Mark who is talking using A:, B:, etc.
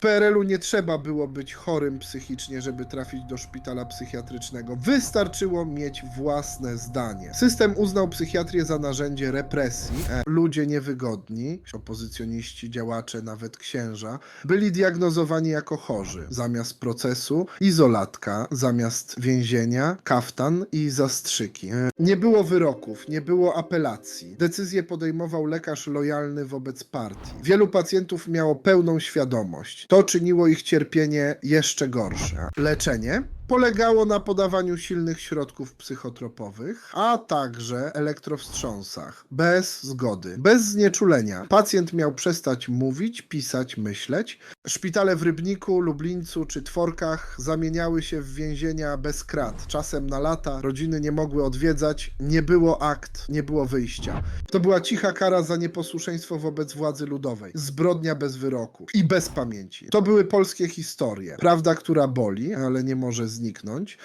A: W PRL-u nie trzeba było być chorym psychicznie, żeby trafić do szpitala psychiatrycznego. Wystarczyło mieć własne zdanie. System uznał psychiatrię za narzędzie represji. E, Ludzie niewygodni, opozycjoniści, działacze, nawet księża, byli diagnozowani jako chorzy. Zamiast procesu izolatka, zamiast więzienia kaftan i zastrzyki. E, Nie było wyroków, nie było apelacji. Decyzję podejmował lekarz lojalny wobec partii. Wielu pacjentów miało pełną świadomość. To czyniło ich cierpienie jeszcze gorsze. Leczenie polegało na podawaniu silnych środków psychotropowych, a także elektrowstrząsach, bez zgody, bez znieczulenia. Pacjent miał przestać mówić, pisać, myśleć. Szpitale w Rybniku, Lublińcu czy Tworkach zamieniały się w więzienia bez krat. Czasem na lata rodziny nie mogły odwiedzać, nie było akt, nie było wyjścia. To była cicha kara za nieposłuszeństwo wobec władzy ludowej. Zbrodnia bez wyroku i bez pamięci. To były polskie historie. Prawda, która boli, ale nie może zniknąć.